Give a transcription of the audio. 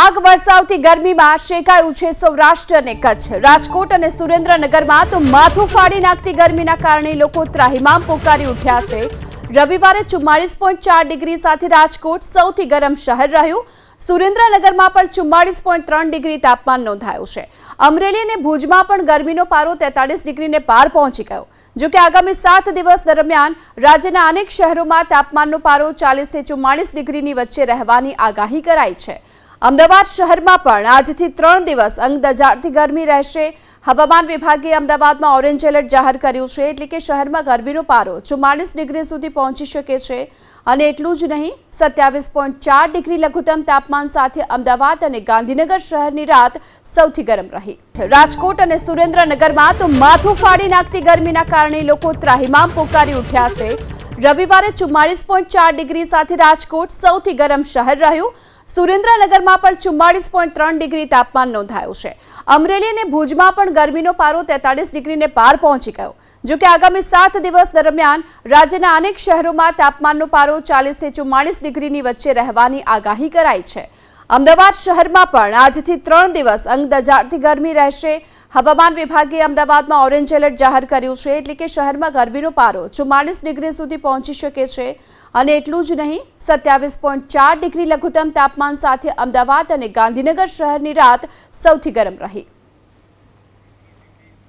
આગ વરસાવતી ગરમીમાં શેકાયું છે સૌરાષ્ટ્ર અને કચ્છ. રાજકોટ અને સુરેન્દ્રનગરમાં તો માથું ફાડી નાખતી ગરમીના કારણે લોકો ત્રાહિમામ પોકારી ઉઠ્યા છે. રવિવારે ચુમ્માળીસ પોઈન્ટ ચાર ડિગ્રી સાથે રાજકોટ સૌથી ગરમ શહેર રહ્યું. સુરેન્દ્રનગરમાં પણ ચુમ્માળીસ પોઈન્ટ ત્રણ ડિગ્રી તાપમાન નોંધાયું છે. અમરેલી અને ભુજમાં પણ ગરમીનો પારો તેતાળીસ ડિગ્રીને પાર પહોંચી ગયો. જો કે આગામી સાત દિવસ દરમિયાન રાજ્યના અનેક શહેરોમાં તાપમાનનો પારો ચાલીસથી ચુમ્માળીસ ડિગ્રીની વચ્ચે રહેવાની આગાહી કરાઈ છે. અમદાવાદ શહેરમાં પણ આજથી ત્રણ દિવસ અંગ દજાડતી ગરમી રહેશે. હવામાન વિભાગે અમદાવાદમાં ઓરેન્જ એલર્ટ જાહેર કર્યું છે, એટલે કે શહેરમાં ગરમીનો પારો ચુમ્માલીસ ડિગ્રી સુધી પહોંચી શકે છે. અને એટલું જ નહીં, સત્યાવીસ પોઈન્ટ ચાર ડિગ્રી લઘુત્તમ તાપમાન સાથે અમદાવાદ અને ગાંધીનગર શહેરની રાત સૌથી ગરમ રહી. રાજકોટ અને સુરેન્દ્રનગરમાં તો માથું ફાડી નાખતી ગરમીના કારણે લોકો ત્રાહિમામ પોકારી ઉઠ્યા છે. રવિવારે ચુમ્માલીસ પોઈન્ટ ચાર ડિગ્રી સાથે રાજકોટ સૌથી ગરમ શહેર રહ્યું. સુરેન્દ્રનગરમાં પણ ચુમ્માળીસ પોઈન્ટ ત્રણ ડિગ્રી તાપમાન નોંધાયું છે. અમરેલી અને ભુજમાં પણ ગરમીનો પારો તેતાળીસ ડિગ્રીને પાર પહોંચી ગયો. જોકે આગામી સાત દિવસ દરમિયાન રાજ્યના અનેક શહેરોમાં તાપમાનનો પારો ચાલીસથી ચુમ્માળીસ ડિગ્રીની વચ્ચે રહેવાની આગાહી કરાઈ છે. અમદાવાદ શહેરમાં પણ આજથી ત્રણ દિવસ અંગ દજાડતી ગરમી રહેશે. હવામાન વિભાગે અમદાવાદમાં ઓરેન્જ એલર્ટ જાહેર કર્યું છે, એટલે કે શહેરમાં ગરમીનો પારો ચુમ્માલીસ ડિગ્રી સુધી પહોંચી શકે છે. અને એટલું જ નહીં, સત્યાવીસ પોઈન્ટ ચાર ડિગ્રી લઘુત્તમ તાપમાન સાથે અમદાવાદ અને ગાંધીનગર શહેરની રાત સૌથી ગરમ રહી.